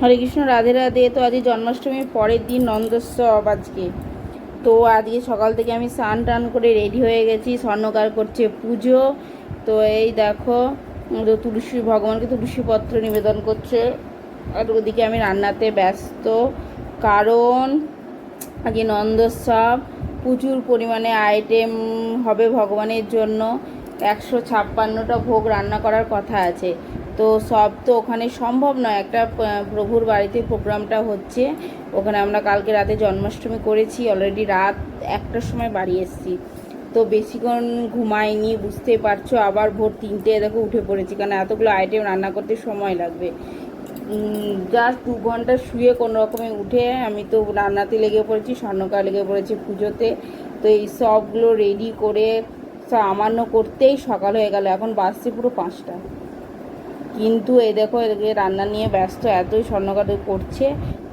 হরে কৃষ্ণ, রাধে রাধে। তো আজকে জন্মাষ্টমীর পরের দিন নন্দোৎসব আজকে। তো আজকে সকাল থেকে আমি স্নান টান করে রেডি হয়ে গেছি, স্বর্ণকার করছে পুজো। তো এই দেখো, তো তুলসী, ভগবানকে তুলসী পত্র নিবেদন করছে। আর ওদিকে আমি রান্নাতে ব্যস্ত। কারণ আজকে নন্দোৎসব, প্রচুর পরিমাণে আইটেম হবে ভগবানের জন্য। একশো ছাপ্পান্নটা ভোগ রান্না করার কথা আছে। তো সব তো ওখানে সম্ভব নয়। একটা প্রভুর বাড়িতে প্রোগ্রামটা হচ্ছে। ওখানে আমরা কালকে রাতে জন্মাষ্টমী করেছি অলরেডি রাত একটার সময় বাড়ি এসেছি। তো বেশিক্ষণ ঘুমাইনি বুঝতেই পারছ, আবার ভোর তিনটে দেখো উঠে পড়েছি, কারণ এতগুলো আইটেম রান্না করতে সময় লাগবে। জাস্ট দু ঘণ্টা শুয়ে কোনো রকমে উঠে আমি তো রান্নাতে লেগে পড়েছি, স্বর্ণকার লেগে পড়েছি পুজোতে। তো এই সবগুলো রেডি করে সব আমান্য করতেই সকাল হয়ে গেল, এখন বাসছে পুরো পাঁচটা। কিন্তু এই দেখো এদিকে রান্না নিয়ে ব্যস্ত, এতই স্বর্ণকার করছে।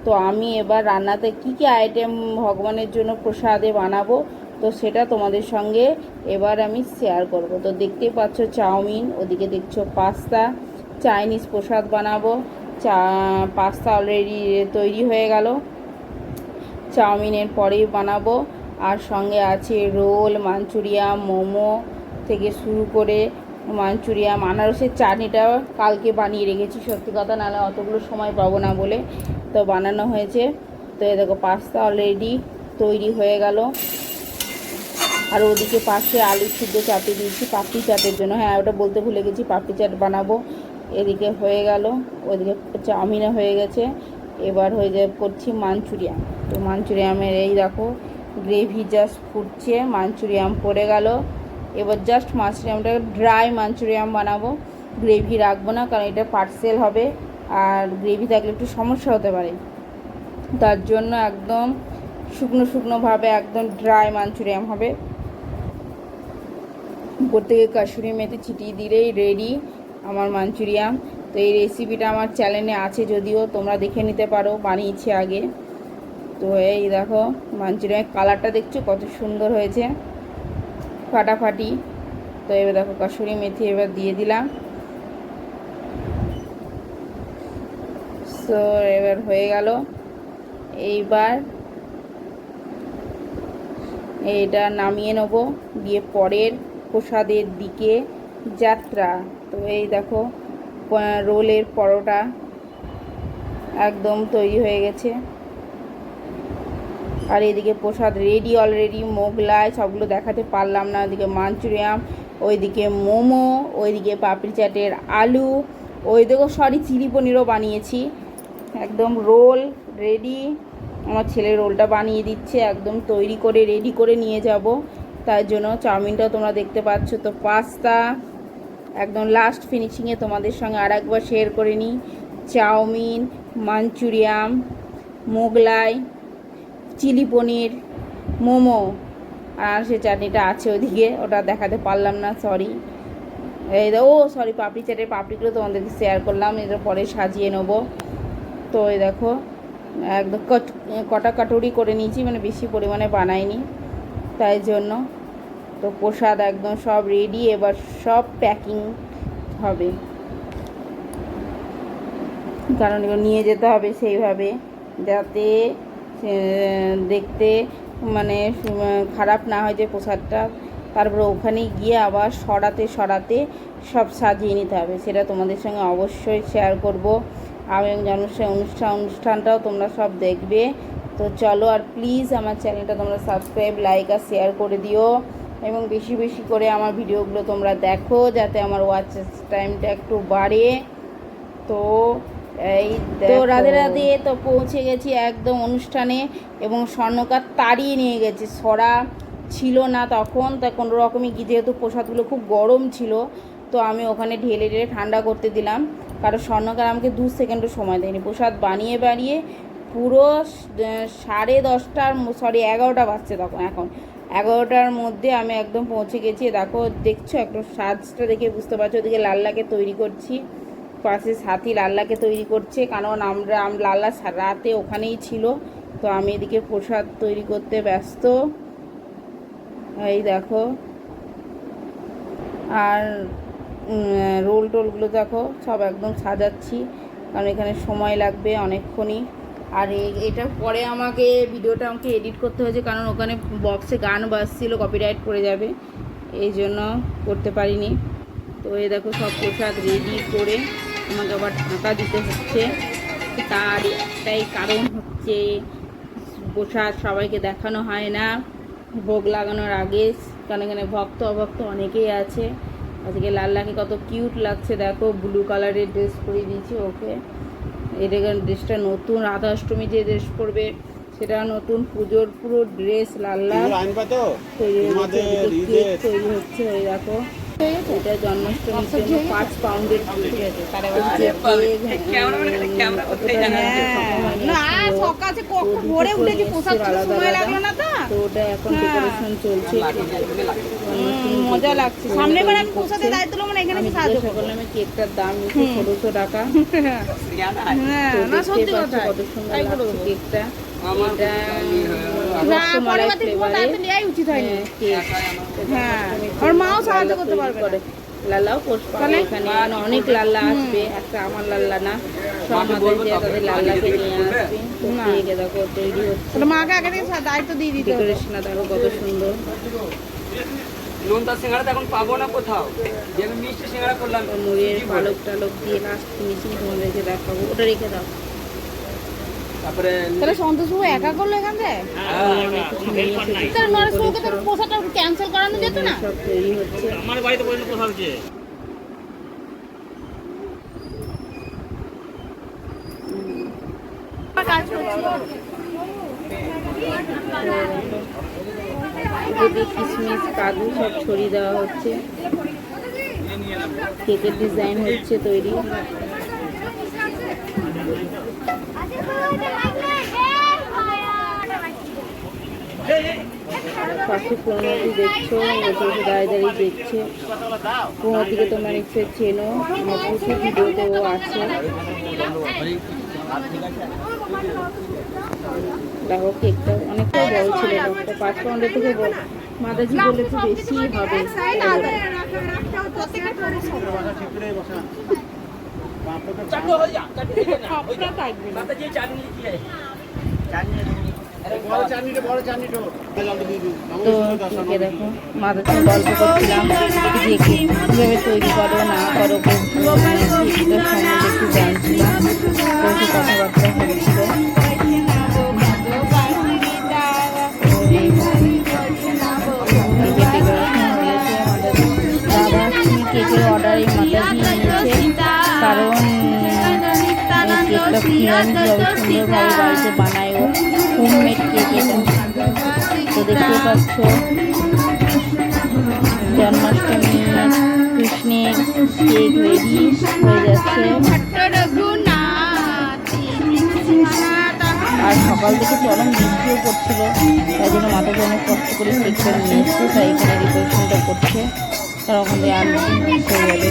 তো আমি এবার রান্নাতে কি কি আইটেম ভগবানের জন্য প্রসাদে বানাবো, তো সেটা তোমাদের সঙ্গে এবার আমি শেয়ার করব। তো দেখতেই পাচ্ছ চাউমিন, ওদিকে দেখছ পাস্তা, চাইনিজ প্রসাদ বানাবো। চা, পাস্তা অলরেডি তৈরি হয়ে গেল। চাউমিনের পরেই বানাবো। আর সঙ্গে আছে রোল মাঞ্চুরিয়াম মোমো থেকে শুরু করে মাঞ্চুরিয়াম আনারসের চাটনিটা কালকে বানিয়ে রেখেছি, সত্যি কথা, নাহলে অতগুলো সময় পাবো না বলে। তো বানানো হয়েছে। তো এ দেখো, পাস্তা অলরেডি তৈরি হয়ে গেল। আর ওদিকে পাশে আলু সিদ্ধ চাপিয়ে দিয়েছি, পাপড়ি চাটের জন্য। হ্যাঁ ওটা বলতে ভুলে গেছি, পাপড়ি চাট বানাবো। এদিকে হয়ে গেল, ওদিকে চাউমিনে হয়ে গেছে। এবার হয়ে যায়, করছি মাঞ্চুরিয়াম তো মাঞ্চুরিয়ামের এই দেখো, গ্রেভি জাস্ট ফুটছে মাঞ্চুরিয়াম পড়ে গেল। এবার জাস্ট মাঞ্চুরিয়ামটা ড্রাই মাঞ্চুরিয়াম বানাবো। গ্রেভি রাখব না, কারণ এটা পার্সেল হবে। আর গ্রেভি থাকলে একটু সমস্যা হতে পারে। তার জন্য একদম শুকনো শুকনোভাবে একদম ড্রাই মাঞ্চুরিয়াম হবে। উপর থেকে কাসুরি মেথি ছিটিয়ে দিলেই রেডি আমার মাঞ্চুরিয়াম। তো এই রেসিপিটা আমার চ্যানেলে আছে যদিও, তোমরা দেখে নিতে পারো, বানিয়েছি আগে। তো এই দেখো, মাঞ্চুরিয়ামের কালারটা দেখছ, কত সুন্দর হয়েছে। ফাটাফাটি। তো এবার দেখো কাসুরি মেথি এবার দিয়ে দিলাম। তো এবার হয়ে গেল। এইবার এটা নামিয়ে নেব। দিয়ে পরের প্রসাদের দিকে যাত্রা। তো এই দেখো রোলের পরোটা একদম তৈরি হয়ে গেছে। আর এদিকে প্রসাদ রেডি অলরেডি মোগলাই, সবগুলো দেখাতে পারলাম না। ওইদিকে মাঞ্চুরিয়াম, ওইদিকে মোমো, ওইদিকে পাপড়ি চাটের আলু, ওই দেখো সরি চিলি পনিরও বানিয়েছি। একদম রোল রেডি আমার ছেলে রোলটা বানিয়ে দিচ্ছে, একদম তৈরি করে রেডি করে নিয়ে যাব। তার জন্য চাউমিনটাও তোমরা দেখতে পাচ্ছ। তো পাস্তা একদম লাস্ট ফিনিশিংয়ে তোমাদের সঙ্গে আর একবার শেয়ার করে নিই। Chow mein, manchurian, Mughlai chilli paneer, momo, আর সে চাটনিটা আছে ওদিকে, ওটা দেখাতে পারলাম না সরি এই ও সরি পাপড়ি চাটের পাপড়িগুলো তোমাদেরকে শেয়ার করলাম, এটা পরে সাজিয়ে নেব। তো এই দেখো, একদম কট- কটা কাটুরি করে নিয়েছি মানে বেশি পরিমাণে বানাইনি, তাই জন্য। তো প্রসাদ একদম সব রেডি এবার সব প্যাকিং হবে। কারণ এগুলো নিয়ে যেতে হবে সেইভাবে, যাতে দেখতে মানে খারাপ না হয় যে প্রসাদটা। তারপরে ওখানে গিয়ে আবার সরাতে সরাতে সব সাজিয়ে নিতে হবে। সেটা তোমাদের সঙ্গে অবশ্যই শেয়ার করব। আমি জন্মাষ্টমী অনুষ্ঠান, অনুষ্ঠানটাও তোমরা সব দেখবে। তো চলো আর প্লিজ আমার চ্যানেলটা তোমরা সাবস্ক্রাইব লাইক আর শেয়ার করে দিও। এবং বেশি বেশি করে আমার ভিডিওগুলো তোমরা দেখো, যাতে আমার ওয়াচ টাইমটা একটু বাড়ে। তো এই তো রাধে রাধে তো পৌঁছে গেছি একদম অনুষ্ঠানে এবং স্বর্ণকার তাড়িয়ে নিয়ে গেছে। সরা ছিল না তখন তা কোনো রকমই গিয়ে যেহেতু প্রসাদগুলো খুব গরম ছিল তো আমি ওখানে ঢেলে ঢেলে ঠান্ডা করতে দিলাম। কারণ স্বর্ণকার আমাকে দু সেকেন্ডও সময় দেয়নি। প্রসাদ বানিয়ে বানিয়ে পুরো সাড়ে দশটার সরি এগারোটা বাজছে তখন এখন। এগারোটার মধ্যে আমি একদম পৌঁছে গেছি। দেখো দেখছ একটু সাজটা দেখে বুঝতে পারছ ওদিকে লাল লাল্লাকে তৈরি করছি। পাশে সাথী লাল্লাকে তৈরি করছে, কারণ আমরা, আম- লাল্লা রাতে ওখানেই ছিল। তো আমি এদিকে প্রসাদ তৈরি করতে ব্যস্ত। এই দেখো। আর রোল টোলগুলো দেখো, সব একদম সাজাচ্ছি, কারণ এখানে সময় লাগবে অনেকক্ষণই। আর এ- এটা পরে আমাকে ভিডিওটা আমাকে এডিট করতে হয়েছে, কারণ ওখানে বক্সে গান বাজছিল কপিরাইট পড়ে যাবে। এই জন্য করতে পারিনি। তো এই দেখো সব প্রসাদ রেডি করে আমাকে আবার ঢাকা দিতে হচ্ছে। তার একটাই কারণ হচ্ছে প্রসাদ সবাইকে দেখানো হয় না। ভোগ লাগানোর আগে কারণ এখানে ভক্ত অভক্ত অনেকেই আছে। আজকে লাল্লাকে কত কিউট লাগছে দেখো ব্লু কালারের ড্রেস পরিয়ে দিয়েছি ওকে। এটা ড্রেসটা নতুন রাধাষ্টমী যে ড্রেস পরবে সেটা নতুন পুজোর পুরো ড্রেস লাল্লা। তৈরি হচ্ছে কেক তৈরি হচ্ছে ওই দেখো। এটা জন্মাষ্টমীর জন্য পাঁচ পাউন্ডের না না তো? ওটা এখন হ্যাঁ। ডেকোরেশন চলছে। হুম, মজা লাগছে। সামনে বার আমি পোশাকে দায়িত্ব নেব না এখানে আমি আমি সাহায্য করলাম আমি কেকটার দাম ষোলোশো টাকা? হ্যাঁ। না দেখতেই সত্যি কথা। কত সুন্দর কেকটা। না হ্যাঁ আমার মাও সাহায্য করতে পারবে না। লাল্লাও পোষ পাবে এখানে। এখানে অনেক লাল্লা আসবে একটা আমার লাল্লা না। সব তাদের লাল্লাকে নিয়ে আসবে। না। দেখো তৈরি হচ্ছে। মাকে আগে থেকে দায়িত্ব দিয়ে দিতে ডেকোরেশনটা দেখো কত সুন্দর। নোনতা সিঙ্গাড়া তো এখন পাবো না কোথাও? যে আমি মিষ্টি সিঙ্গাড়া করলাম। মুড়ির পালক টালক দিয়ে লাস্ট ফিনিশিং তোমাদেরকে দেখাবো। ওটা রেখে দাও। তারপরে তাহলে সন্তোষ বাবু একা করল এখান থেকে? তাহলে তো পোশাকটা ক্যান্সেল করানো যেত না? সব তৈরি হচ্ছে। আমার বাড়িতে পর্যন্ত হচ্ছে। কাজ করছি কিশমিশ কাজু সব ছড়িয়ে দেওয়া হচ্ছে। কেকের ডিজাইন হচ্ছে তৈরি। পাশে প্রণতি দেখছ দাঁড়িয়ে দাঁড়িয়ে দেখছে প্রণতিকে তোমরা নিশ্চয়ই চেনো প্রচুর ভিডিওতেও আছে দেখো কেকটা অনেকটা বড় ছিল পাঁচ পাউন্ডের থেকে বড় মাদাজি বলে একটু বেশি হবে চাটনি হয়ে তৈরি করো না করো সম্বন্ধে একটু জানছিলাম তো কথাবার্তা নিয়েছে কেকটা নিরামিষভাবে সুন্দরভাবে বাড়িতে বানায় ও হোমমেড কেক তো দেখতে পাচ্ছ। জন্মাষ্টমী কৃষ্ণের কেক রেডি হয়ে যাচ্ছে। আর সকাল থেকে চরম বৃষ্টিও পড়ছিল। তাই জন্য মাথা অনেক কষ্ট করে কেকটা নিয়ে এসছে। তাই এখানে ডেকোরেশনটা করছে। তার ওখান আনছি হয়ে যাবে।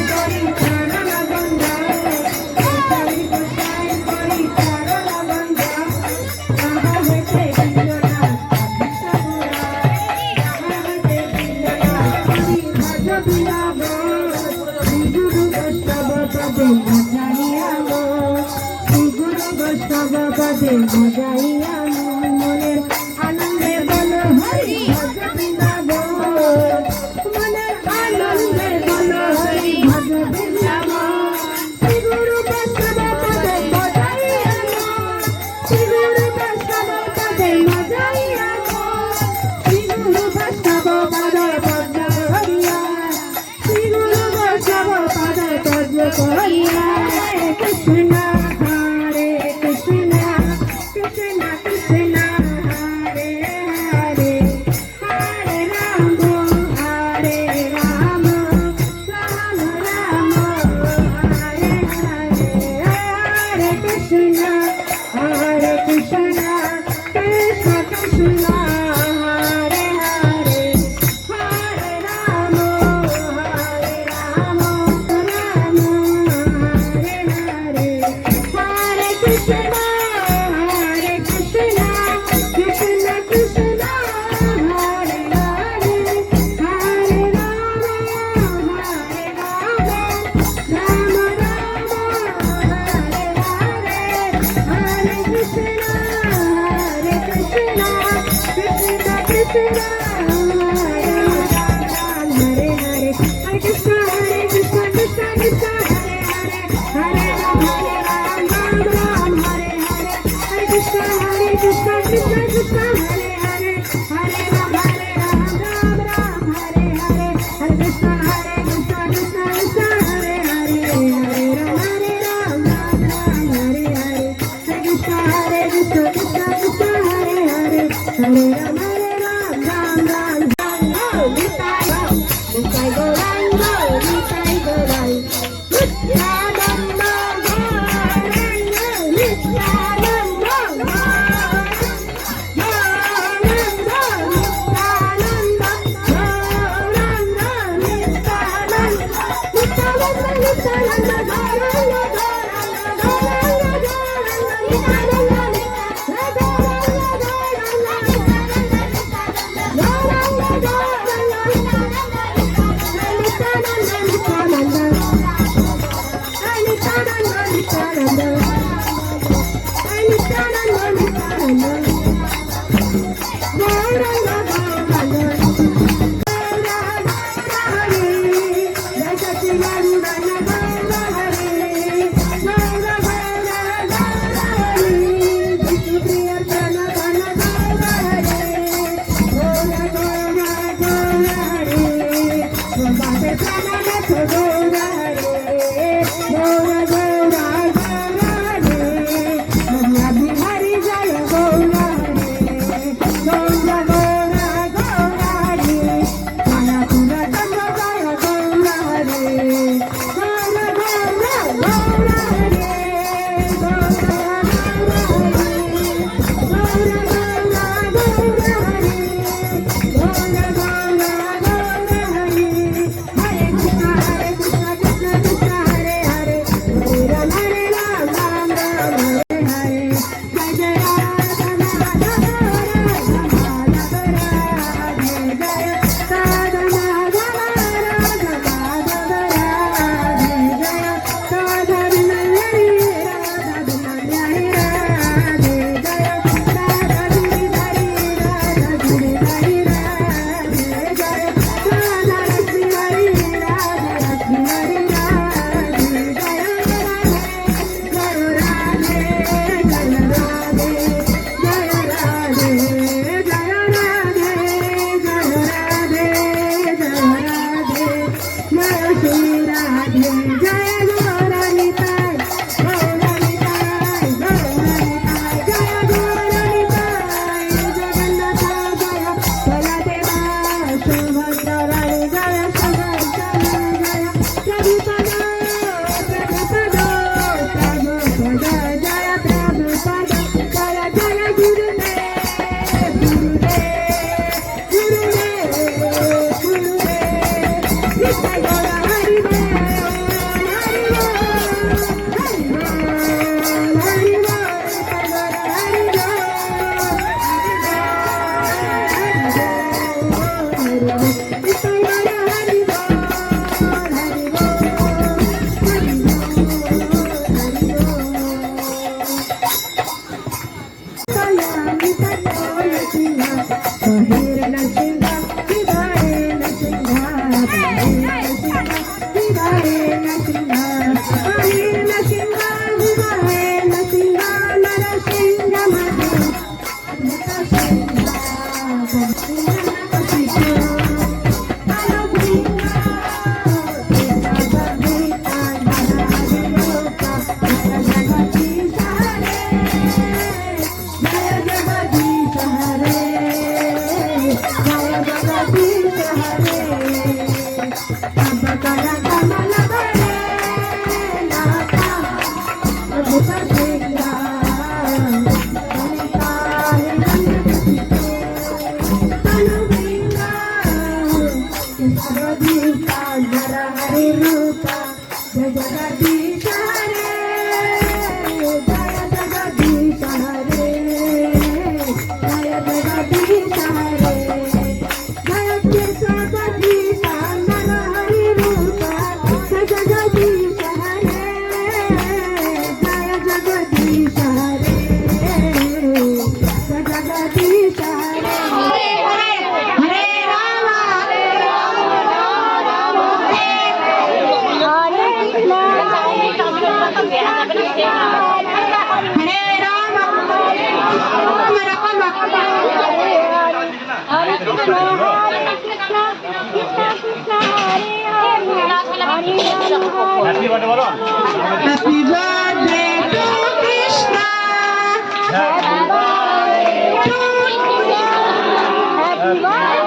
Terima. 三三三三。হ্যাপি বার্থডে বলো happy birthday to Krishna happy birthday to Krishna happy birthday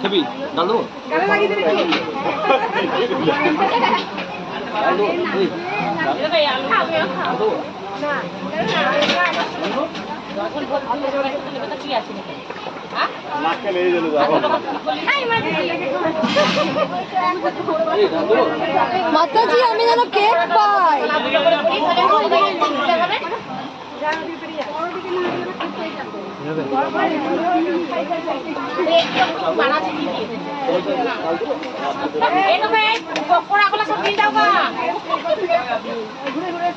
খেবি দাদু দাদু এই দাদু মাতাজি আমি যেন কেক পাই।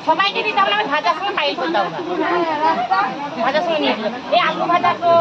সবাইকে দিতে হবে আমি ভাজার সময় ফাইল করতে হবে ভাজার সময় নিয়ে এই আলু ভাজা তো